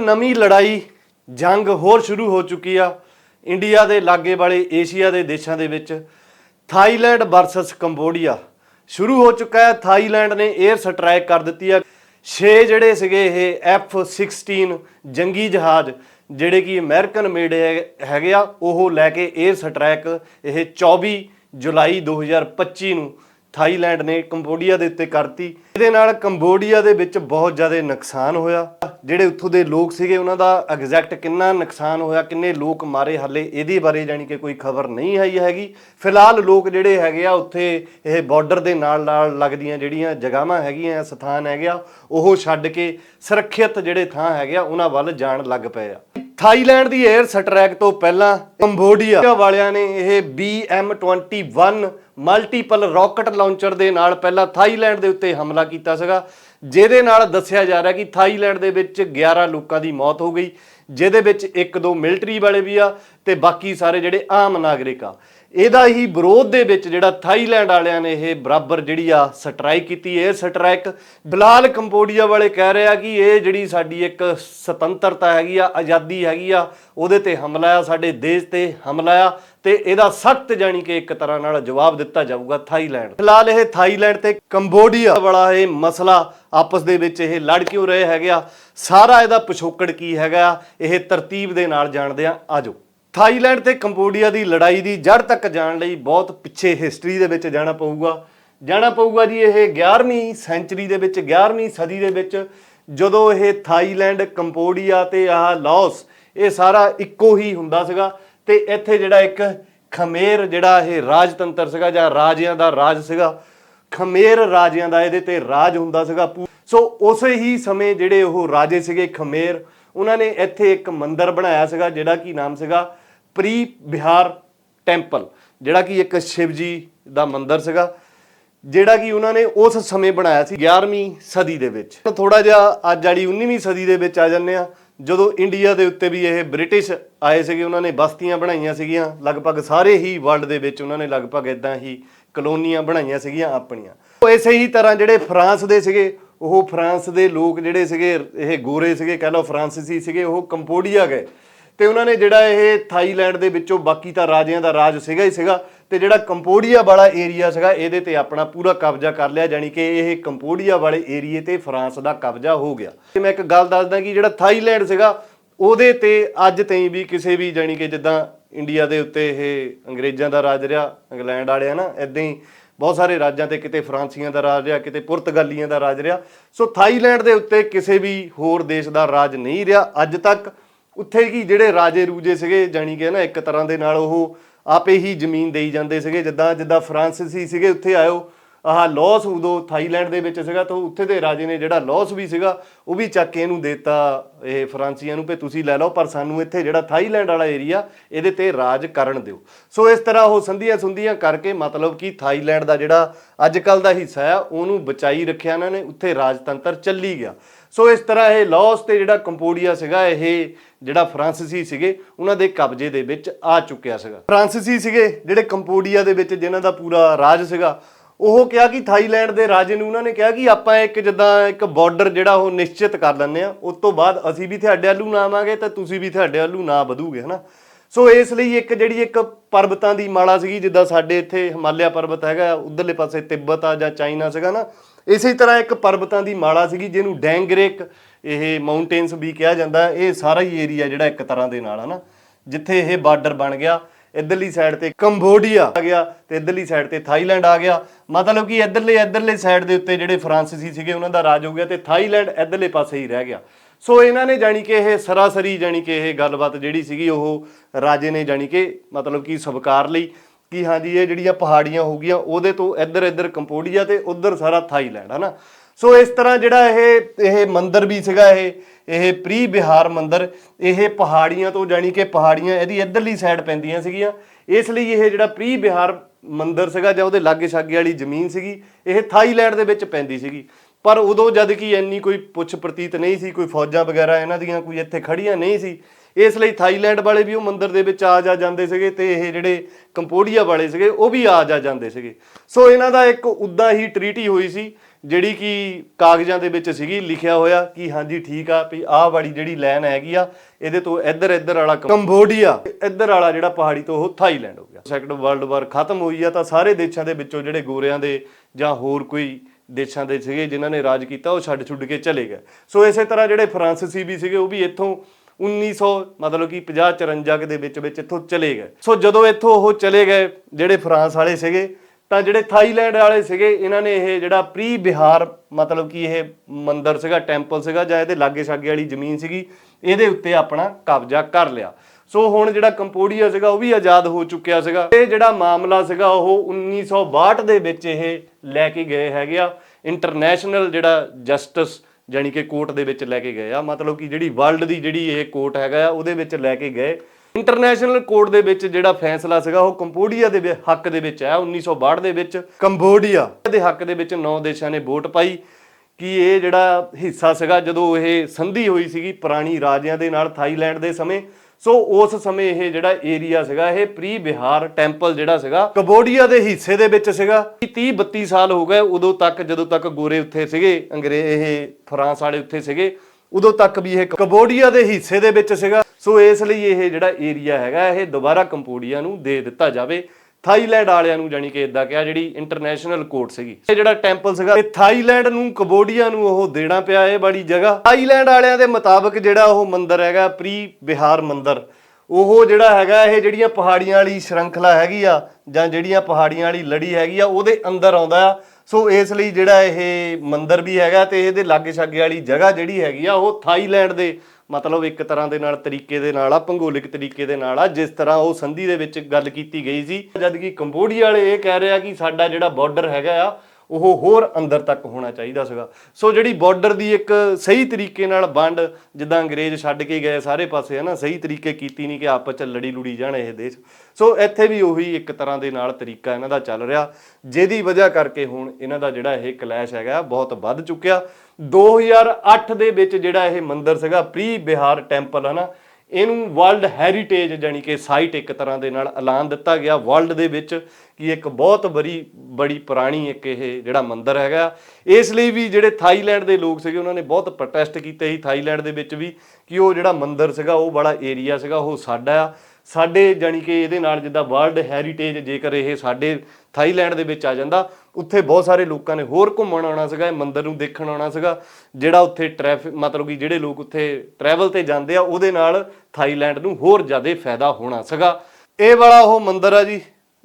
ਨਵੀਂ ਲੜਾਈ ਜੰਗ ਹੋਰ ਸ਼ੁਰੂ ਹੋ ਚੁੱਕੀ ਆ ਇੰਡੀਆ ਦੇ ਲਾਗੇ ਵਾਲੇ ਏਸ਼ੀਆ ਦੇ ਦੇਸ਼ਾਂ ਦੇ ਵਿੱਚ। Thailand versus Cambodia. ਸ਼ੁਰੂ ਹੋ ਚੁੱਕਾ ਹੈ। ਥਾਈਲੈਂਡ ਨੇ 에ਅਰ ਸਟ੍ਰਾਈਕ ਕਰ ਦਿੱਤੀ ਆ। 6 ਜਿਹੜੇ ਸੀਗੇ ਇਹ F16 ਜੰਗੀ ਜਹਾਜ਼, ਜਿਹੜੇ ਕਿ ਅਮਰੀਕਨ ਮੇਡ ਹੈਗੇ ਆ, ਉਹ ਲੈ ਕੇ 에ਅਰ ਸਟ੍ਰਾਈਕ ਇਹ 24 ਜੁਲਾਈ 2025 ਨੂੰ ਥਾਈਲੈਂਡ ਨੇ ਕੰਬੋਡੀਆ ਦੇ ਉੱਤੇ ਕਰਤੀ। ਇਹਦੇ ਨਾਲ ਕੰਬੋਡੀਆ ਦੇ ਵਿੱਚ ਬਹੁਤ ਜ਼ਿਆਦਾ ਨੁਕਸਾਨ ਹੋਇਆ। ਜਿਹੜੇ ਉੱਥੋਂ ਦੇ ਲੋਕ ਸੀਗੇ, ਉਹਨਾਂ ਦਾ ਐਗਜ਼ੈਕਟ ਕਿੰਨਾ ਨੁਕਸਾਨ ਹੋਇਆ, ਕਿੰਨੇ ਲੋਕ ਮਾਰੇ ਹੱਲੇ, ਇਹਦੇ ਬਾਰੇ ਜਾਨੀ ਕਿ ਕੋਈ ਖਬਰ ਨਹੀਂ ਆਈ ਹੈਗੀ। ਫਿਲਹਾਲ ਲੋਕ ਜਿਹੜੇ ਹੈਗੇ ਆ, ਉੱਥੇ ਇਹ ਬਾਰਡਰ ਦੇ ਨਾਲ ਨਾਲ ਲੱਗਦੀਆਂ ਜਿਹੜੀਆਂ ਜਗ੍ਹਾਵਾਂ ਹੈਗੀਆਂ ਸਥਾਨ ਹੈਗੇ ਆ, ਉਹ ਛੱਡ ਕੇ ਸੁਰੱਖਿਅਤ ਜਿਹੜੇ ਥਾਂ ਹੈਗੇ ਆ, ਉਹਨਾਂ ਵੱਲ ਜਾਣ ਲੱਗ ਪਏ ਆ। ਥਾਈਲੈਂਡ ਦੀ 에ਅਰ ਸਟ੍ਰੈਕ ਤੋਂ ਪਹਿਲਾਂ ਕੰਬੋਡੀਆ ਵਾਲਿਆਂ ਨੇ ਇਹ BM21 ਮਲਟੀਪਲ ਰਾਕਟ ਲਾਂਚਰ ਦੇ ਨਾਲ ਪਹਿਲਾਂ ਥਾਈਲੈਂਡ ਦੇ ਉੱਤੇ ਹਮਲਾ ਕੀਤਾ ਸੀਗਾ। ਜਿਹਦੇ ਨਾਲ ਦੱਸਿਆ ਜਾ ਰਿਹਾ ਕਿ ਥਾਈਲੈਂਡ ਦੇ ਵਿੱਚ 11 ਲੋਕਾਂ ਦੀ ਮੌਤ ਹੋ ਗਈ, ਜਿਹਦੇ ਵਿੱਚ ਇੱਕ ਦੋ ਮਿਲਟਰੀ ਵਾਲੇ ਵੀ ਆ ਤੇ ਬਾਕੀ ਸਾਰੇ ਜਿਹੜੇ ਆਮ ਨਾਗਰਿਕ ਆ, ਇਹਦਾ ਹੀ ਵਿਰੋਧ ਦੇ ਵਿੱਚ ਜਿਹੜਾ ਥਾਈਲੈਂਡ ਵਾਲਿਆਂ ਨੇ ਇਹ ਬਰਾਬਰ ਜਿਹੜੀ ਆ ਸਟ੍ਰਾਈਕ ਕੀਤੀ। ਇਹ ਸਟ੍ਰਾਈਕ ਬਿਲਾਲ ਕੰਬੋਡੀਆ ਵਾਲੇ ਕਹਿ ਰਹੇ ਆ ਕਿ ਇਹ ਜਿਹੜੀ ਸਾਡੀ ਇੱਕ ਸੁਤੰਤਰਤਾ ਹੈਗੀ ਆ, ਆਜ਼ਾਦੀ ਹੈਗੀ ਆ, ਉਹਦੇ ਤੇ ਹਮਲਾ ਆ, ਸਾਡੇ ਦੇਸ਼ ਤੇ ਹਮਲਾ ਆ ਤੇ ਇਹਦਾ ਸਖਤ ਜਾਨੀ ਕਿ ਇੱਕ ਤਰ੍ਹਾਂ ਨਾਲ ਜਵਾਬ ਦਿੱਤਾ ਜਾਊਗਾ ਥਾਈਲੈਂਡ। ਫਿਲਹਾਲ ਇਹ ਥਾਈਲੈਂਡ ਤੇ ਕੰਬੋਡੀਆ ਵਾਲਾ ਇਹ ਮਸਲਾ ਆਪਸ ਦੇ ਵਿੱਚ ਇਹ ਲੜ ਕਿਉਂ ਰਹੇ ਹੈਗੇ ਆ? ਸਾਰਾ ਇਹਦਾ ਪਿਛੋਕੜ ਕੀ ਹੈਗਾ? ਇਹ ਤਰਤੀਬ ਦੇ ਨਾਲ ਜਾਣਦੇ ਆ। ਆਜੋ। ਥਾਈਲੈਂਡ ਤੇ ਕੰਬੋਡੀਆ ਦੀ ਲੜਾਈ ਦੀ ਜੜ ਤੱਕ ਜਾਣ ਲਈ ਬਹੁਤ ਪਿੱਛੇ ਹਿਸਟਰੀ ਦੇ ਵਿੱਚ ਜਾਣਾ ਪਊਗਾ। ਜਾਣਾ ਪਊਗਾ ਜੀ ਇਹ 11ਵੀਂ ਸੈਂਚਰੀ ਦੇ ਵਿੱਚ 11ਵੀਂ ਸਦੀ ਦੇ ਵਿੱਚ, ਜਦੋਂ ਇਹ ਥਾਈਲੈਂਡ, ਕੰਬੋਡੀਆ ਤੇ ਆਹ ਲਾਓਸ, ਇਹ ਸਾਰਾ ਇੱਕੋ ਹੀ ਹੁੰਦਾ ਸੀਗਾ ਤੇ ਇੱਥੇ ਜਿਹੜਾ ਇੱਕ ਖਮੇਰ, ਜਿਹੜਾ ਇਹ ਰਾਜਤੰਤਰ ਸੀਗਾ ਜਾਂ ਰਾਜਿਆਂ ਦਾ ਰਾਜ ਸੀਗਾ, ਖਮੇਰ ਰਾਜਿਆਂ ਦਾ ਇਹਦੇ ਤੇ ਰਾਜ ਹੁੰਦਾ ਸੀਗਾ ਪੂ- ਸੋ ਉਸੇ ਹੀ ਸਮੇਂ ਜਿਹੜੇ ਉਹ ਰਾਜੇ ਸੀਗੇ ਖਮੇਰ, ਉਹਨਾਂ ਨੇ ਇੱਥੇ ਇੱਕ ਮੰਦਿਰ ਬਣਾਇਆ ਸੀਗਾ ਜਿਹੜਾ ਕੀ ਨਾਮ ਸੀਗਾ ਪ੍ਰੀ ਬਿਹਾਰ ਟੈਂਪਲ, ਜਿਹੜਾ ਕਿ ਇੱਕ ਸ਼ਿਵ ਜੀ ਦਾ ਮੰਦਿਰ ਸੀਗਾ, ਜਿਹੜਾ ਕਿ ਉਹਨਾਂ ਨੇ ਉਸ ਸਮੇਂ ਬਣਾਇਆ ਸੀ 11ਵੀਂ ਸਦੀ ਦੇ ਵਿੱਚ। ਥੋੜਾ ਜਿਹਾ ਅੱਜ ਵਾਲੀ 19ਵੀਂ ਸਦੀ ਦੇ ਵਿੱਚ ਆ ਜਾਂਦੇ ਆ ਜਦੋਂ ਇੰਡੀਆ ਦੇ ਉੱਤੇ ਵੀ ਇਹ ਬ੍ਰਿਟਿਸ਼ ਆਏ ਸੀਗੇ, ਉਹਨਾਂ ਨੇ ਬਸਤੀਆਂ ਬਣਾਈਆਂ ਸੀਗੀਆਂ, ਲਗਭਗ ਸਾਰੇ ਹੀ ਵਰਲਡ ਦੇ ਵਿੱਚ ਉਹਨਾਂ ਨੇ ਲਗਭਗ ਇਦਾਂ ਹੀ ਕਲੋਨੀਆਂ ਬਣਾਈਆਂ ਸੀਗੀਆਂ ਆਪਣੀਆਂ। ਉਹ ਇਸੇ ਹੀ ਤਰ੍ਹਾਂ ਜਿਹੜੇ ਫਰਾਂਸ ਦੇ ਸੀਗੇ, ਉਹ ਫਰਾਂਸ ਦੇ ਲੋਕ ਜਿਹੜੇ ਸੀਗੇ, ਇਹ ਗੋਰੇ ਸੀਗੇ, ਕਹਿ ਲਓ ਫਰਾਂਸੀਸੀ ਸੀਗੇ, ਉਹ ਕੰਬੋਡੀਆ ਗਏ। ਤੇ ਉਹਨਾਂ ਨੇ ਜਿਹੜਾ ਇਹ ਥਾਈਲੈਂਡ ਦੇ ਵਿੱਚੋਂ ਬਾਕੀ ਤਾਂ ਰਾਜਿਆਂ ਦਾ ਰਾਜ ਸੀਗਾ ਹੀ ਸੀਗਾ ਤੇ ਜਿਹੜਾ ਕੰਪੋਡੀਆ ਵਾਲਾ ਏਰੀਆ ਸੀਗਾ, ਇਹਦੇ ਤੇ ਆਪਣਾ ਪੂਰਾ ਕਬਜ਼ਾ ਕਰ ਲਿਆ ਜਾਨੀ ਕਿ ਇਹ ਕੰਪੋਡੀਆ ਵਾਲੇ ਏਰੀਏ ਤੇ ਫਰਾਂਸ ਦਾ ਕਬਜ਼ਾ ਹੋ ਗਿਆ। ਤੇ ਮੈਂ ਇੱਕ ਗੱਲ ਦੱਸਦਾ ਕਿ ਜਿਹੜਾ ਥਾਈਲੈਂਡ ਸੀਗਾ, ਉਹਦੇ ਤੇ ਅੱਜ ਤਾਈਂ ਵੀ ਕਿਸੇ ਵੀ ਜਾਨੀ ਕਿ ਜਿੱਦਾਂ ਇੰਡੀਆ ਦੇ ਉੱਤੇ ਇਹ ਅੰਗਰੇਜ਼ਾਂ ਦਾ ਰਾਜ ਰਿਹਾ, ਇੰਗਲੈਂਡ ਵਾਲਿਆ ਨਾ ਇਦਾਂ ਹੀ ਬਹੁਤ ਸਾਰੇ ਰਾਜਾਂ ਤੇ ਕਿਤੇ ਫਰਾਂਸੀਆਂ ਦਾ ਰਾਜ ਰਿਹਾ, ਕਿਤੇ ਪੁਰਤਗਾਲੀਆਂ ਦਾ ਰਾਜ ਰਿਹਾ। ਸੋ ਥਾਈਲੈਂਡ ਦੇ ਉੱਤੇ ਕਿਸੇ ਵੀ ਹੋਰ ਦੇਸ਼ ਦਾ ਰਾਜ ਨਹੀਂ ਰਿਹਾ, ਅੱਜ ਤੱਕ ਉੱਥੇ ਕੀ ਜਿਹੜੇ ਰਾਜੇ ਰੂਜੇ ਸੀਗੇ, ਜਾਣੀ ਕਿ ਨਾ ਇੱਕ ਤਰ੍ਹਾਂ ਦੇ ਨਾਲ ਉਹ ਆਪੇ ਹੀ ਜ਼ਮੀਨ ਦੇਈ ਜਾਂਦੇ ਸੀਗੇ। ਜਿੱਦਾਂ ਜਿੱਦਾਂ ਫਰਾਂਸੀਸੀ ਸੀਗੇ, ਉੱਥੇ ਆਇਓ। ਆਹ ਲਾਸ ਉਦੋਂ ਥਾਈਲੈਂਡ ਦੇ ਵਿੱਚ ਸੀਗਾ ਤਾਂ ਉੱਥੇ ਦੇ ਰਾਜੇ ਨੇ ਜਿਹੜਾ ਲਾਸ ਵੀ ਸੀਗਾ, ਉਹ ਵੀ ਚੱਕ ਕੇ ਇਹਨੂੰ ਦੇਤਾ ਇਹ ਫਰਾਂਸੀਆਂ ਨੂੰ ਵੀ ਤੁਸੀਂ ਲੈ ਲਓ, ਪਰ ਸਾਨੂੰ ਇੱਥੇ ਜਿਹੜਾ ਥਾਈਲੈਂਡ ਵਾਲਾ ਏਰੀਆ, ਇਹਦੇ ਤੇ ਰਾਜ ਕਰਨ ਦਿਓ। ਸੋ ਇਸ ਤਰ੍ਹਾਂ ਉਹ ਸੰਧੀਆਂ ਸੁੰਧੀਆਂ ਕਰਕੇ ਮਤਲਬ ਕਿ ਥਾਈਲੈਂਡ ਦਾ ਜਿਹੜਾ ਅੱਜ ਕੱਲ ਦਾ ਹਿੱਸਾ ਆ ਉਹਨੂੰ ਬਚਾਈ ਰੱਖਿਆ ਇਹਨਾਂ ਨੇ, ਉੱਥੇ ਰਾਜਤੰਤਰ ਚੱਲੀ ਗਿਆ। ਸੋ ਇਸ ਤਰ੍ਹਾਂ ਇਹ ਲਾਓਸ ਤੇ ਜਿਹੜਾ ਕੰਬੋਡੀਆ ਸੀਗਾ, ਇਹ ਜਿਹੜਾ ਫਰਾਂਸੀਸੀ ਸੀਗੇ, ਉਹਨਾਂ ਦੇ ਕਬਜ਼ੇ ਦੇ ਵਿੱਚ ਆ ਚੁੱਕਿਆ ਸੀਗਾ। ਫਰਾਂਸੀਸੀ ਸੀਗੇ ਜਿਹੜੇ ਕੰਬੋਡੀਆ ਦੇ ਵਿੱਚ ਜਿਨ੍ਹਾਂ ਦਾ ਪੂਰਾ ਰਾਜ ਸੀਗਾ, ਉਹ ਕਿਹਾ ਕਿ ਥਾਈਲੈਂਡ ਦੇ ਰਾਜੇ ਨੂੰ ਉਹਨਾਂ ਨੇ ਕਿਹਾ ਕਿ ਆਪਾਂ ਇੱਕ ਜਿੱਦਾਂ ਇੱਕ ਬਾਰਡਰ ਜਿਹੜਾ ਉਹ ਨਿਸ਼ਚਿਤ ਕਰ ਲੈਂਦੇ ਆ ਉਸ ਤੋਂ ਬਾਅਦ ਅਸੀਂ ਵੀ ਤੁਹਾਡੇ ਵੱਲੋਂ ਨਾ ਆਵਾਂਗੇ ਤਾਂ ਤੁਸੀਂ ਵੀ ਤੁਹਾਡੇ ਵੱਲੋਂ ਨਾ ਵਧੂਗੇ, ਹਨਾ? ਸੋ ਇਸ ਲਈ ਇੱਕ ਜਿਹੜੀ ਇੱਕ ਪਰਬਤਾਂ ਦੀ ਮਾਲਾ ਸੀਗੀ, ਜਿੱਦਾਂ ਸਾਡੇ ਇੱਥੇ ਹਿਮਾਲਿਆ ਪਰਬਤ ਹੈਗਾ, ਉਧਰਲੇ ਪਾਸੇ ਤਿੱਬਤ ਆ ਜਾਂ ਚਾਈਨਾ ਸੀਗਾ ਨਾ ਇਸੇ ਤਰ੍ਹਾਂ ਇੱਕ ਪਰਬਤਾਂ ਦੀ ਮਾਲਾ ਸੀਗੀ, ਜਿਹਨੂੰ ਡੈਂਗਰੇਕ ਇਹ ਮਾਊਂਟੇਨਸ ਵੀ ਕਿਹਾ ਜਾਂਦਾ ਇਹ ਸਾਰਾ ਹੀ ਏਰੀਆ ਜਿਹੜਾ ਇੱਕ ਤਰ੍ਹਾਂ ਦੇ ਨਾਲ, ਹਨਾ? ਜਿੱਥੇ ਇਹ ਬਾਰਡਰ ਬਣ ਗਿਆ, ਇਧਰਲੀ ਸਾਈਡ ਤੇ ਕੰਬੋਡੀਆ ਆ ਗਿਆ ਤੇ ਇਧਰਲੀ ਸਾਈਡ ਤੇ ਥਾਈਲੈਂਡ ਆ ਗਿਆ। ਮਤਲਬ ਕਿ ਇਧਰਲੇ ਇਧਰਲੇ ਸਾਈਡ ਦੇ ਉੱਤੇ ਜਿਹੜੇ ਫਰਾਂਸੀਸੀ ਸੀਗੇ, ਉਹਨਾਂ ਦਾ ਰਾਜ ਹੋ ਗਿਆ ਤੇ ਥਾਈਲੈਂਡ ਇਧਰਲੇ ਪਾਸੇ ਹੀ ਰਹਿ ਗਿਆ। ਸੋ ਇਹਨਾਂ ਨੇ ਜਾਣੀ ਕਿ ਇਹ ਸਰਾਸਰੀ ਜਾਣੀ ਕਿ ਇਹ ਗੱਲਬਾਤ ਜਿਹੜੀ ਸੀਗੀ, ਉਹ ਰਾਜੇ ਨੇ ਜਾਣੀ ਕਿ ਮਤਲਬ ਕਿ ਸਵਕਾਰ ਲਈ। ਕਿ ਹਾਂਜੀ ਇਹ ਜਿਹੜੀਆਂ ਪਹਾੜੀਆਂ ਹੋ ਗਈਆਂ, ਉਹਦੇ ਤੋਂ ਇੱਧਰ ਇੱਧਰ ਕੰਬੋਡੀਆ ਤੇ ਉੱਧਰ ਸਾਰਾ ਥਾਈਲੈਂਡ, ਹਨਾ? ਸੋ ਇਸ ਤਰ੍ਹਾਂ ਜਿਹੜਾ ਇਹ ਇਹ ਮੰਦਿਰ ਵੀ ਸੀਗਾ, ਇਹ ਇਹ ਪ੍ਰੀ ਬਿਹਾਰ ਮੰਦਿਰ, ਇਹ ਪਹਾੜੀਆਂ ਤੋਂ ਜਾਣੀ ਕਿ ਪਹਾੜੀਆਂ ਇਹਦੀ ਇੱਧਰਲੀ ਸਾਈਡ ਪੈਂਦੀਆਂ ਸੀਗੀਆਂ। ਇਸ ਲਈ ਇਹ ਜਿਹੜਾ ਪ੍ਰੀ ਬਿਹਾਰ ਮੰਦਿਰ ਸੀਗਾ ਜਾਂ ਉਹਦੇ ਲਾਗੇ ਛਾਗੇ ਵਾਲੀ ਜ਼ਮੀਨ ਸੀਗੀ, ਇਹ ਥਾਈਲੈਂਡ ਦੇ ਵਿੱਚ ਪੈਂਦੀ ਸੀਗੀ। ਪਰ ਉਦੋਂ ਜਦ ਕਿ ਇੰਨੀ ਕੋਈ ਪੁੱਛ ਪ੍ਰਤੀਤ ਨਹੀਂ ਸੀ, ਕੋਈ ਫੌਜਾਂ ਵਗੈਰਾ ਇਹਨਾਂ ਦੀਆਂ ਕੋਈ ਇੱਥੇ ਖੜੀਆਂ ਨਹੀਂ ਸੀ ਇਸ ਲਈ ਥਾਈਲੈਂਡ ਵਾਲੇ ਵੀ ਉਹ ਮੰਦਿਰ ਦੇ ਵਿੱਚ ਆ ਜਾ ਜਾਂਦੇ ਸੀਗੇ ਤੇ ਇਹ ਜਿਹੜੇ ਕੰਪੋਡੀਆ ਵਾਲੇ ਸੀਗੇ, ਉਹ ਵੀ ਆ ਜਾ ਜਾਂਦੇ ਸੀਗੇ। ਸੋ ਇਹਨਾਂ ਦਾ ਇੱਕ ਉਦਾਂ ਹੀ ਟ੍ਰੀਟੀ ਹੋਈ ਸੀ, ਜਿਹੜੀ ਕਿ ਕਾਗਜ਼ਾਂ ਦੇ ਵਿੱਚ ਸੀਗੀ, ਲਿਖਿਆ ਹੋਇਆ ਕਿ ਹਾਂਜੀ ਠੀਕ ਆ, ਵੀ ਆਹ ਵਾਲੀ ਜਿਹੜੀ ਲਾਈਨ ਹੈਗੀ ਆ, ਇਹਦੇ ਤੋਂ ਇੱਧਰ ਇੱਧਰ ਵਾਲਾ ਕੰਬੋਡੀਆ ਇੱਧਰ ਵਾਲਾ ਜਿਹੜਾ ਪਹਾੜੀ ਤੋਂ ਉਹ ਥਾਈਲੈਂਡ ਹੋ ਗਿਆ। ਸੈਕੰਡ ਵਰਲਡ ਵਾਰ ਖਤਮ ਹੋਈ ਆ, ਤਾਂ ਸਾਰੇ ਦੇਸ਼ਾਂ ਦੇ ਵਿੱਚੋਂ ਜਿਹੜੇ ਗੋਰਿਆਂ ਦੇ ਜਾਂ ਹੋਰ ਕੋਈ ਦੇਸ਼ਾਂ ਦੇ ਸੀਗੇ, ਜਿਨ੍ਹਾਂ ਨੇ ਰਾਜ ਕੀਤਾ, ਉਹ ਛੱਡ ਛੁੱਡ ਕੇ ਚਲੇ ਗਏ। ਸੋ ਇਸੇ ਤਰ੍ਹਾਂ ਜਿਹੜੇ ਫਰਾਂਸੀਸੀ ਵੀ ਸੀਗੇ, ਉਹ ਵੀ ਇੱਥੋਂ 1900 ਮਤਲਬ ਕਿ 50 54 ਦੇ ਵਿੱਚ ਵਿੱਚ ਇੱਥੋਂ ਚਲੇ ਗਏ। ਸੋ ਜਦੋਂ ਇੱਥੋਂ ਉਹ ਚਲੇ ਗਏ, ਜਿਹੜੇ ਫਰਾਂਸ ਵਾਲੇ ਸੀਗੇ, ਤਾਂ ਜਿਹੜੇ ਥਾਈਲੈਂਡ ਵਾਲੇ ਸੀਗੇ, ਇਹਨਾਂ ਨੇ ਇਹ ਜਿਹੜਾ ਪ੍ਰੀ ਬਿਹਾਰ ਮਤਲਬ ਕਿ ਇਹ ਮੰਦਿਰ ਸੀਗਾ, ਟੈਂਪਲ ਸੀਗਾ, ਜਾਂ ਇਹਦੇ ਲਾਗੇ ਛਾਗੇ ਵਾਲੀ ਜ਼ਮੀਨ ਸੀਗੀ, ਇਹਦੇ ਉੱਤੇ ਆਪਣਾ ਕਬਜ਼ਾ ਕਰ ਲਿਆ। ਸੋ ਹੁਣ ਜਿਹੜਾ ਕੰਪੋਡੀਆ ਸੀਗਾ, ਉਹ ਵੀ ਆਜ਼ਾਦ ਹੋ ਚੁੱਕਿਆ ਸੀਗਾ। ਇਹ ਜਿਹੜਾ ਮਾਮਲਾ ਸੀਗਾ, ਉਹ 1962 ਦੇ ਵਿੱਚ ਇਹ ਲੈ ਕੇ ਗਏ ਹੈਗੇ ਆ। ਇੰਟਰਨੈਸ਼ਨਲ ਜਿਹੜਾ ਜਸਟਿਸ ਜਾਨੀ ਕਿ ਕੋਰਟ ਦੇ ਵਿੱਚ ਲੈ ਕੇ ਗਏ ਆ। ਮਤਲਬ ਕਿ ਜਿਹੜੀ ਵਰਲਡ ਦੀ ਜਿਹੜੀ ਇਹ ਕੋਰਟ ਹੈਗਾ ਆ, ਉਹਦੇ ਵਿੱਚ ਲੈ ਕੇ ਗਏ। ਇੰਟਰਨੈਸ਼ਨਲ ਕੋਰਟ ਦੇ ਵਿੱਚ ਜਿਹੜਾ ਫੈਸਲਾ ਸੀਗਾ, ਉਹ ਕੰਬੋਡੀਆ ਦੇ ਹੱਕ ਦੇ ਵਿੱਚ ਹੈ 1962 ਦੇ ਵਿੱਚ। ਕੰਬੋਡੀਆ ਦੇ ਹੱਕ ਦੇ ਵਿੱਚ 9 ਦੇਸ਼ਾਂ ਨੇ ਵੋਟ ਪਾਈ। ਕਿ ਇਹ ਜਿਹੜਾ ਹਿੱਸਾ ਸੀਗਾ, ਜਦੋਂ ਇਹ ਸੰਧੀ ਹੋਈ ਸੀਗੀ ਪੁਰਾਣੀ ਰਾਜਿਆਂ ਦੇ ਨਾਲ ਥਾਈਲੈਂਡ ਦੇ ਸਮੇਂ ਸੋ ਉਸ ਸਮੇਂ ਇਹ ਜਿਹੜਾ ਏਰੀਆ ਸੀਗਾ, ਇਹ ਪ੍ਰੀ ਬਿਹਾਰ ਟੈਂਪਲ ਜਿਹੜਾ ਸੀਗਾ, ਕੰਬੋਡੀਆ ਦੇ ਹਿੱਸੇ ਦੇ ਵਿੱਚ ਸੀਗਾ। 30 32 ਸਾਲ ਹੋ ਗਏ, ਉਦੋਂ ਤੱਕ, ਜਦੋਂ ਤੱਕ ਗੋਰੇ ਉੱਥੇ ਸੀਗੇ, ਅੰਗਰੇਜ਼ ਇਹ ਫਰਾਂਸ ਵਾਲੇ ਉੱਥੇ ਸੀਗੇ, ਉਦੋਂ ਤੱਕ ਵੀ ਇਹ ਕੰਬੋਡੀਆ ਦੇ ਹਿੱਸੇ ਦੇ ਵਿੱਚ ਸੀਗਾ। ਸੋ ਇਸ ਲਈ ਇਹ ਜਿਹੜਾ ਏਰੀਆ ਹੈਗਾ, ਇਹ ਦੁਬਾਰਾ ਕੰਬੋਡੀਆ ਨੂੰ ਦੇ ਦਿੱਤਾ ਜਾਵੇ। ਥਾਈਲੈਂਡ ਵਾਲਿਆਂ ਨੂੰ ਜਾਨੀ ਕਿ ਇਦਾਂ ਕਿਹਾ, ਜਿਹੜੀ ਇੰਟਰਨੈਸ਼ਨਲ ਕੋਰਟ ਸੀਗੀ। ਇਹ ਜਿਹੜਾ ਟੈਂਪਲ ਸੀਗਾ, ਇਹ ਥਾਈਲੈਂਡ ਨੂੰ, ਕਬੋਡੀਆ ਨੂੰ ਉਹ ਦੇਣਾ ਪਿਆ ਇਹ ਬੜੀ ਜਗ੍ਹਾ। ਥਾਈਲੈਂਡ ਵਾਲਿਆਂ ਦੇ ਮੁਤਾਬਕ ਜਿਹੜਾ ਉਹ ਮੰਦਿਰ ਹੈਗਾ ਪ੍ਰੀ ਬਿਹਾਰ ਮੰਦਿਰ। ਉਹ ਜਿਹੜਾ ਹੈਗਾ, ਇਹ ਜਿਹੜੀਆਂ ਪਹਾੜੀਆਂ ਵਾਲੀ ਸ਼੍ਰੰਖਲਾ ਹੈਗੀ ਆ, ਜਾਂ ਜਿਹੜੀਆਂ ਪਹਾੜੀਆਂ ਵਾਲੀ ਲੜੀ ਹੈਗੀ ਆ, ਉਹਦੇ ਅੰਦਰ ਆਉਂਦਾ ਆ। ਸੋ ਇਸ ਲਈ ਜਿਹੜਾ ਇਹ ਮੰਦਿਰ ਵੀ ਹੈਗਾ ਤੇ ਇਹਦੇ ਲਾਗੇ ਛਾਗੇ ਵਾਲੀ ਜਗ੍ਹਾ ਜਿਹੜੀ ਹੈਗੀ ਆ, ਉਹ ਥਾਈਲੈਂਡ ਦੇ ਮਤਲਬ ਇੱਕ ਤਰ੍ਹਾਂ ਦੇ ਨਾਲ, ਤਰੀਕੇ ਦੇ ਨਾਲ ਆ ਭੂਗੋਲਿਕ ਤਰੀਕੇ ਦੇ ਨਾਲ ਆ ਜਿਸ ਤਰ੍ਹਾਂ ਉਹ ਸੰਧੀ ਦੇ ਵਿੱਚ ਗੱਲ ਕੀਤੀ ਗਈ ਸੀ। ਜਦ ਕਿ ਕੰਬੋਡੀਆ ਵਾਲੇ ਇਹ ਕਹਿ ਰਿਹਾ ਕਿ ਸਾਡਾ ਜਿਹੜਾ ਬਾਰਡਰ ਹੈਗਾ ਆ, ਉਹ ਹੋਰ ਅੰਦਰ ਤੱਕ ਹੋਣਾ ਚਾਹੀਦਾ ਸੀਗਾ। ਸੋ ਜਿਹੜੀ ਬਾਰਡਰ ਦੀ ਇੱਕ ਸਹੀ ਤਰੀਕੇ ਨਾਲ ਵੰਡ, ਜਿੱਦਾਂ ਅੰਗਰੇਜ਼ ਛੱਡ ਕੇ ਗਏ ਸਾਰੇ ਪਾਸੇ ਹੈ ਨਾ ਸਹੀ ਤਰੀਕੇ ਕੀਤੀ ਨਹੀਂ ਕਿ ਆਪਸ ਚ ਲੜੀ ਲੁੜੀ ਜਾਣ ਇਹ ਦੇਸ਼। ਸੋ ਇੱਥੇ ਵੀ ਉਹੀ ਇੱਕ ਤਰ੍ਹਾਂ ਦੇ ਨਾਲ ਤਰੀਕਾ ਇਹਨਾਂ ਦਾ ਚੱਲ ਰਿਹਾ, ਜਿਹਦੀ ਵਜ੍ਹਾ ਕਰਕੇ ਹੁਣ ਇਹਨਾਂ ਦਾ ਜਿਹੜਾ ਇਹ ਕਲੈਸ਼ ਹੈਗਾ, ਬਹੁਤ ਵੱਧ ਚੁੱਕਿਆ। 2008 ਦੇ ਵਿੱਚ ਜਿਹੜਾ ਇਹ ਮੰਦਿਰ ਸੀਗਾ, ਪ੍ਰੀ ਬਿਹਾਰ ਟੈਂਪਲ ਹੈ ਨਾ ਇਹਨੂੰ ਵਰਲਡ ਹੈਰੀਟੇਜ ਜਾਨੀ ਕਿ ਸਾਈਟ ਇੱਕ ਤਰ੍ਹਾਂ ਦੇ ਨਾਲ ਐਲਾਨ ਦਿੱਤਾ ਗਿਆ। ਵਰਲਡ ਦੇ ਵਿੱਚ ਕਿ ਇੱਕ ਬਹੁਤ ਬੜੀ ਬੜੀ ਪੁਰਾਣੀ ਇੱਕ ਇਹ ਜਿਹੜਾ ਮੰਦਿਰ ਹੈਗਾ। ਇਸ ਲਈ ਵੀ ਜਿਹੜੇ ਥਾਈਲੈਂਡ ਦੇ ਲੋਕ ਸੀਗੇ, ਉਹਨਾਂ ਨੇ ਬਹੁਤ ਪ੍ਰੋਟੈਸਟ ਕੀਤੇ ਸੀ ਥਾਈਲੈਂਡ ਦੇ ਵਿੱਚ ਵੀ, ਕਿ ਉਹ ਜਿਹੜਾ ਮੰਦਿਰ ਸੀਗਾ, ਉਹ ਬੜਾ ਏਰੀਆ ਸੀਗਾ, ਉਹ ਸਾਡਾ ਆ। ਸਾਡੇ ਜਾਨੀ ਕਿ ਇਹਦੇ ਨਾਲ ਜਿੱਦਾਂ ਵਰਲਡ ਹੈਰੀਟੇਜ ਜੇਕਰ ਇਹ ਸਾਡੇ ਥਾਈਲੈਂਡ ਦੇ ਵਿੱਚ ਆ ਜਾਂਦਾ, ਉੱਥੇ ਬਹੁਤ ਸਾਰੇ ਲੋਕਾਂ ਨੇ ਹੋਰ ਘੁੰਮਣ ਆਉਣਾ ਸੀਗਾ, ਇਹ ਮੰਦਿਰ ਨੂੰ ਦੇਖਣ ਆਉਣਾ ਸੀਗਾ, ਜਿਹੜਾ ਉੱਥੇ ਟ੍ਰੈਫਿਕ ਮਤਲਬ ਕਿ ਜਿਹੜੇ ਲੋਕ ਉੱਥੇ ਟਰੈਵਲ ਤੇ ਜਾਂਦੇ ਆ, ਉਹਦੇ ਨਾਲ ਥਾਈਲੈਂਡ ਨੂੰ ਹੋਰ ਜ਼ਿਆਦਾ ਫਾਇਦਾ ਹੋਣਾ ਸੀਗਾ। ਇਹ ਵਾਲਾ ਉਹ ਮੰਦਿਰ ਆ ਜੀ,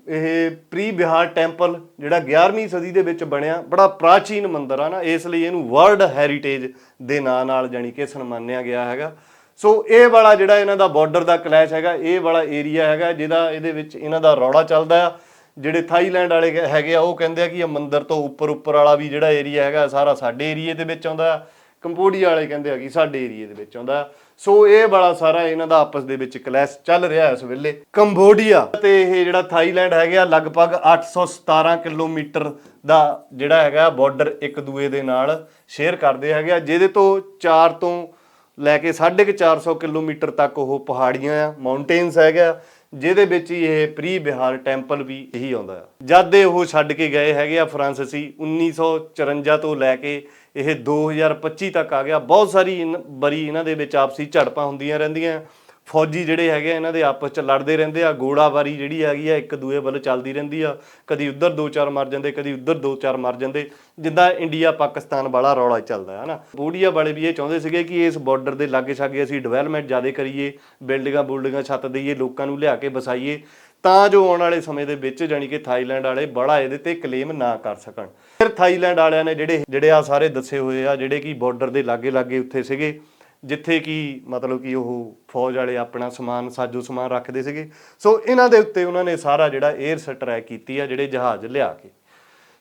ਇਹ ਪ੍ਰੀ ਬਿਹਾਰ ਟੈਂਪਲ ਜਿਹੜਾ 11ਵੀਂ ਸਦੀ ਦੇ ਵਿੱਚ ਬਣਿਆ, ਬੜਾ ਪ੍ਰਾਚੀਨ ਮੰਦਿਰ ਆ ਨਾ, ਇਸ ਲਈ ਇਹਨੂੰ ਵਰਲਡ ਹੈਰੀਟੇਜ ਦੇ ਨਾਂ ਨਾਲ ਜਾਣੀ ਕਿ ਸਨਮਾਨਿਆ ਗਿਆ ਹੈਗਾ। ਸੋ ਇਹ ਵਾਲਾ ਜਿਹੜਾ ਇਹਨਾਂ ਦਾ ਬਾਰਡਰ ਦਾ ਕਲੈਸ਼ ਹੈਗਾ, ਇਹ ਵਾਲਾ ਏਰੀਆ ਹੈਗਾ ਜਿਹਦਾ ਇਹਦੇ ਵਿੱਚ ਇਹਨਾਂ ਦਾ ਰੌਲਾ ਚੱਲਦਾ ਆ। ਜਿਹੜੇ ਥਾਈਲੈਂਡ ਵਾਲੇ ਹੈਗੇ ਆ, ਉਹ ਕਹਿੰਦੇ ਆ ਕਿ ਇਹ ਮੰਦਿਰ ਤੋਂ ਉੱਪਰ ਉੱਪਰ ਵਾਲਾ ਵੀ ਜਿਹੜਾ ਏਰੀਆ ਹੈਗਾ ਸਾਰਾ ਸਾਡੇ ਏਰੀਏ ਦੇ ਵਿੱਚ ਆਉਂਦਾ ਆ। ਕੰਬੋਡੀਆ ਵਾਲੇ ਕਹਿੰਦੇ ਆ ਕਿ ਸਾਡੇ ਏਰੀਏ ਦੇ ਵਿੱਚ ਆਉਂਦਾ ਆ। ਸੋ ਇਹ ਵਾਲਾ ਸਾਰਾ ਇਹਨਾਂ ਦਾ ਆਪਸ ਦੇ ਵਿੱਚ ਕਲੈਸ਼ ਚੱਲ ਰਿਹਾ ਇਸ ਵੇਲੇ। ਕੰਬੋਡੀਆ ਤੇ ਇਹ ਜਿਹੜਾ ਥਾਈਲੈਂਡ ਹੈਗਾ ਲਗਭਗ 817 ਕਿਲੋਮੀਟਰ ਦਾ ਜਿਹੜਾ ਹੈਗਾ ਬਾਰਡਰ ਇੱਕ ਦੂਏ ਦੇ ਨਾਲ ਸ਼ੇਅਰ ਕਰਦੇ ਹੈਗੇ ਆ, ਜਿਹਦੇ ਤੋਂ 4 ਤੋਂ ਲੈ ਕੇ 450 ਕਿਲੋਮੀਟਰ ਤੱਕ ਉਹ ਪਹਾੜੀਆਂ ਆ ਮਾਊਂਟੇਨਸ ਹੈਗਾ ਜਿਹਦੇ ਵਿੱਚ ਹੀ ਇਹ ਪ੍ਰੀ ਬਿਹਾਰ ਟੈਂਪਲ ਵੀ ਇਹੀ ਆਉਂਦਾ ਆ। ਜਦ ਦੇ ਉਹ ਛੱਡ ਕੇ ਗਏ ਹੈਗੇ ਆ ਫਰਾਂਸੀਸੀ 1954 ਤੋਂ ਲੈ ਕੇ ਇਹ 2025 ਤੱਕ ਆ ਗਿਆ। ਬਹੁਤ ਸਾਰੀ ਇਨ- ਬਰੀ ਇਹਨਾਂ ਦੇ ਵਿੱਚ ਆਪਸੀ ਝੜਪਾਂ ਹੁੰਦੀਆਂ ਰਹਿੰਦੀਆਂ। ਫੌਜੀ ਜਿਹੜੇ ਹੈਗੇ ਆ, ਇਹਨਾਂ ਦੇ ਆਪਸ ਚ ਲੜਦੇ ਰਹਿੰਦੇ ਆ ਗੋਲਾਬਾਰੀ ਜਿਹੜੀ ਹੈਗੀ ਆ, ਇੱਕ ਦੂਏ ਵੱਲ ਚੱਲਦੀ ਰਹਿੰਦੀ ਆ। ਕਦੀ ਉੱਧਰ ਦੋ ਚਾਰ ਮਰ ਜਾਂਦੇ, ਕਦੀ ਉੱਧਰ ਦੋ ਚਾਰ ਮਰ ਜਾਂਦੇ। ਜਿੱਦਾਂ ਇੰਡੀਆ, ਪਾਕਿਸਤਾਨ ਵਾਲਾ ਰੌਲਾ ਚੱਲਦਾ ਹੈ ਨਾ ਬੋਡੀਆ ਵਾਲੇ ਵੀ ਇਹ ਚਾਹੁੰਦੇ ਸੀਗੇ ਕਿ ਇਸ ਬਾਰਡਰ ਦੇ ਲਾਗੇ ਛਾਗੇ ਅਸੀਂ ਡਿਵੈਲਪਮੈਂਟ ਜ਼ਿਆਦਾ ਕਰੀਏ, ਬਿਲਡਿੰਗਾਂ ਬੁਲਡਿੰਗਾਂ ਛੱਤ ਦਈਏ, ਲੋਕਾਂ ਨੂੰ ਲਿਆ ਕੇ ਵਸਾਈਏ। ਤਾਂ ਜੋ ਆਉਣ ਵਾਲੇ ਸਮੇਂ ਦੇ ਵਿੱਚ ਜਾਨੀ ਕਿ ਥਾਈਲੈਂਡ ਵਾਲੇ ਬੜਾ ਇਹਦੇ ਤੇ ਕਲੇਮ ਨਾ ਕਰ ਸਕਣ। ਫਿਰ ਥਾਈਲੈਂਡ ਵਾਲਿਆਂ ਨੇ ਜਿਹੜੇ ਜਿਹੜੇ ਆ ਸਾਰੇ ਦੱਸੇ ਹੋਏ ਆ, ਜਿਹੜੇ ਕਿ ਬਾਰਡਰ ਦੇ ਲਾਗੇ ਲਾਗੇ ਉੱਥੇ ਸੀਗੇ ਜਿੱਥੇ ਕਿ ਮਤਲਬ ਕਿ ਉਹ ਫੌਜ ਵਾਲੇ ਆਪਣਾ ਸਮਾਨ, ਸਾਜੋ ਸਮਾਨ ਰੱਖਦੇ ਸੀਗੇ। ਸੋ ਇਹਨਾਂ ਦੇ ਉੱਤੇ ਉਹਨਾਂ ਨੇ ਸਾਰਾ ਜਿਹੜਾ 에ਅਰ ਸਟ੍ਰਾਈਕ ਕੀਤੀ ਆ, ਜਿਹੜੇ ਜਹਾਜ਼ ਲਿਆ ਕੇ।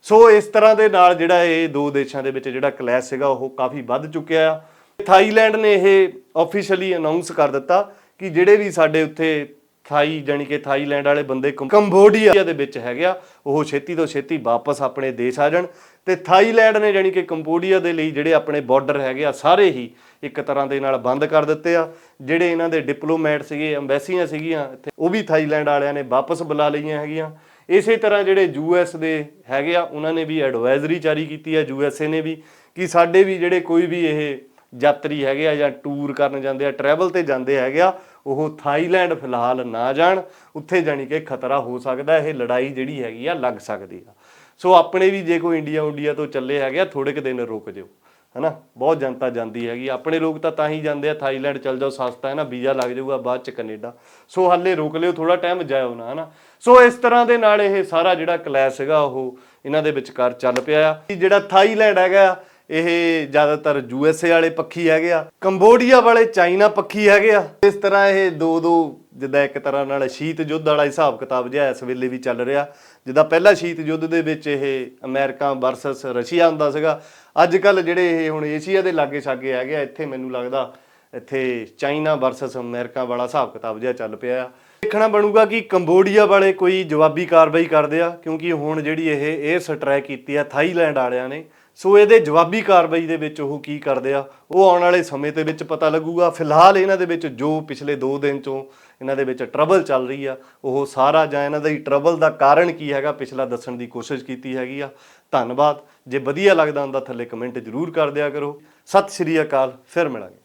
ਸੋ ਇਸ ਤਰ੍ਹਾਂ ਦੇ ਨਾਲ ਜਿਹੜਾ ਇਹ ਦੋ ਦੇਸ਼ਾਂ ਦੇ ਵਿੱਚ ਜਿਹੜਾ ਕਲੈਸ਼ ਸੀਗਾ, ਉਹ ਕਾਫੀ ਵੱਧ ਚੁੱਕਿਆ ਆ। ਥਾਈਲੈਂਡ ਨੇ ਇਹ ਆਫੀਸ਼ੀਅਲੀ ਅਨਾਉਂਸ ਕਰ ਦਿੱਤਾ ਕਿ ਜਿਹੜੇ ਵੀ ਸਾਡੇ ਉੱਥੇ ਥਾਈ ਜਾਨੀ ਕਿ ਥਾਈਲੈਂਡ ਵਾਲੇ ਬੰਦੇ ਕੰ- ਕੰਬੋਡੀਆ ਦੇ ਵਿੱਚ ਹੈਗੇ ਆ। ਉਹ ਛੇਤੀ ਤੋਂ ਛੇਤੀ ਵਾਪਸ ਆਪਣੇ ਦੇਸ਼ ਆ ਜਾਣ। ਤੇ ਥਾਈਲੈਂਡ ਨੇ ਜਾਨੀ ਕਿ ਕੰਬੋਡੀਆ ਦੇ ਲਈ ਜਿਹੜੇ ਆਪਣੇ ਬਾਰਡਰ ਹੈਗੇ ਆ, ਸਾਰੇ ਹੀ ਇੱਕ ਤਰ੍ਹਾਂ ਦੇ ਨਾਲ ਬੰਦ ਕਰ ਦਿੱਤੇ ਆ। ਜਿਹੜੇ ਇਹਨਾਂ ਦੇ ਡਿਪਲੋਮੈਟ ਸੀਗੇ, ਐਮਬੈਸੀਆਂ ਸੀਗੀਆਂ, ਇੱਥੇ ਉਹ ਵੀ ਥਾਈਲੈਂਡ ਵਾਲਿਆਂ ਨੇ ਵਾਪਸ ਬੁਲਾ ਲਈਆਂ ਹੈਗੀਆਂ। ਇਸੇ ਤਰ੍ਹਾਂ ਜਿਹੜੇ ਯੂਐਸ ਦੇ ਹੈਗੇ ਆ, ਉਹਨਾਂ ਨੇ ਵੀ ਐਡਵਾਈਜ਼ਰੀ ਜਾਰੀ ਕੀਤੀ ਹੈ ਯੂਐਸਏ ਨੇ ਵੀ, ਕਿ ਸਾਡੇ ਵੀ ਜਿਹੜੇ ਕੋਈ ਵੀ ਇਹ ਯਾਤਰੀ ਹੈਗੇ ਆ ਜਾਂ ਟੂਰ ਕਰਨ ਜਾਂਦੇ ਆ, ਟਰੈਵਲ ਤੇ ਜਾਂਦੇ ਹੈਗੇ ਆ ਉਹ ਥਾਈਲੈਂਡ ਫਿਲਹਾਲ ਨਾ ਜਾਣ। ਉੱਥੇ ਜਾਣੀ ਕਿ ਖਤਰਾ ਹੋ ਸਕਦਾ, ਇਹ ਲੜਾਈ ਜਿਹੜੀ ਹੈਗੀ ਆ, ਲੱਗ ਸਕਦੀ ਆ। ਸੋ ਆਪਣੇ ਵੀ ਜੇ ਕੋਈ ਇੰਡੀਆ ਇੰਡੀਆ ਤੋਂ ਚੱਲੇ ਹੈਗੇ ਆ ਥੋੜੇ ਕੁ ਦਿਨ ਰੁਕ ਜਿਓ, ਹਨਾ? ਬਹੁਤ ਜਨਤਾ ਜਾਂਦੀ ਹੈਗੀ ਆਪਣੇ ਲੋਕ ਤਾਂ ਤਾਂ ਹੀ ਜਾਂਦੇ ਆ, ਥਾਈਲੈਂਡ ਚੱਲ ਜਾਓ, ਸਸਤਾ ਹੈ ਨਾ ਵੀਜ਼ਾ ਲੱਗ ਜਾਊਗਾ ਬਾਅਦ ਚ ਕੈਨੇਡਾ। ਸੋ ਹਾਲੇ ਰੋਕ ਲਿਓ ਥੋੜਾ ਟਾਈਮ ਜਾਇਓ ਨਾ, ਹਨਾ? ਸੋ ਇਸ ਤਰ੍ਹਾਂ ਦੇ ਨਾਲ ਇਹ ਸਾਰਾ ਜਿਹੜਾ ਕਲੈਸ਼ ਹੈਗਾ, ਉਹ ਇਹਨਾਂ ਦੇ ਵਿਚਕਾਰ ਚੱਲ ਪਿਆ ਆ। ਜਿਹੜਾ ਥਾਈਲੈਂਡ ਹੈਗਾ ਇਹ ਜ਼ਿਆਦਾਤਰ ਯੂ ਐੱਸ ਏ ਵਾਲੇ ਪੱਖੀ ਹੈਗੇ ਆ, ਕੰਬੋਡੀਆ ਵਾਲੇ ਚਾਈਨਾ ਪੱਖੀ ਹੈਗੇ ਆ। ਇਸ ਤਰ੍ਹਾਂ ਇਹ ਦੋ ਦੋ ਜਿੱਦਾਂ ਇੱਕ ਤਰ੍ਹਾਂ ਨਾਲ ਸ਼ੀਤ ਯੁੱਧ ਵਾਲਾ ਹਿਸਾਬ ਕਿਤਾਬ ਜਿਹਾ ਇਸ ਵੇਲੇ ਵੀ ਚੱਲ ਰਿਹਾ। ਜਿੱਦਾਂ ਪਹਿਲਾ ਸ਼ੀਤ ਯੁੱਧ ਦੇ ਵਿੱਚ ਇਹ ਅਮਰੀਕਾ ਵਰਸਸ ਰਸ਼ੀਆ ਹੁੰਦਾ ਸੀਗਾ ਅੱਜ ਕੱਲ ਜਿਹੜੇ ਇਹ ਹੁਣ ਏਸ਼ੀਆ ਦੇ ਲਾਗੇ ਛਾਗੇ ਹੈਗੇ ਆ, ਇੱਥੇ ਮੈਨੂੰ ਲੱਗਦਾ ਇੱਥੇ ਚਾਈਨਾ ਵਰਸਸ ਅਮਰੀਕਾ ਵਾਲਾ ਹਿਸਾਬ ਕਿਤਾਬ ਜਿਹਾ ਚੱਲ ਪਿਆ ਆ। ਦੇਖਣਾ ਬਣੂਗਾ ਕਿ ਕੰਬੋਡੀਆ ਵਾਲੇ ਕੋਈ ਜਵਾਬੀ ਕਾਰਵਾਈ ਕਰਦੇ ਆ, ਕਿਉਂਕਿ ਹੁਣ ਜਿਹੜੀ ਇਹ 에ਅਰ ਸਟ੍ਰਾਈਕ ਕੀਤੀ ਆ ਥਾਈਲੈਂਡ ਵਾਲਿਆਂ ਨੇ, ਸੋ ਇਹਦੇ ਜਵਾਬੀ ਕਾਰਵਾਈ ਦੇ ਵਿੱਚ ਉਹ ਕੀ ਕਰਦੇ ਆ, ਉਹ ਆਉਣ ਵਾਲੇ ਸਮੇਂ ਦੇ ਵਿੱਚ ਪਤਾ ਲੱਗੂਗਾ। ਫਿਲਹਾਲ ਇਹਨਾਂ ਦੇ ਵਿੱਚ ਜੋ ਪਿਛਲੇ 2 ਦਿਨ ਤੋਂ ਇਹਨਾਂ ਦੇ ਵਿੱਚ ਟਰਬਲ ਚੱਲ ਰਹੀ ਆ, ਉਹ ਸਾਰਾ ਜਾਂ ਇਹਨਾਂ ਦੀ ਟਰਬਲ ਦਾ ਕਾਰਨ ਕੀ ਹੈਗਾ, ਪਿਛਲਾ ਦੱਸਣ ਦੀ ਕੋਸ਼ਿਸ਼ ਕੀਤੀ ਹੈਗੀ ਆ। ਧੰਨਵਾਦ। ਜੇ ਵਧੀਆ ਲੱਗਦਾ ਹੁੰਦਾ, ਥੱਲੇ ਕਮੈਂਟ ਜ਼ਰੂਰ ਕਰ ਦਿਆ ਕਰੋ। ਸਤਿ ਸ਼੍ਰੀ ਅਕਾਲ, ਫਿਰ ਮਿਲਾਂਗੇ।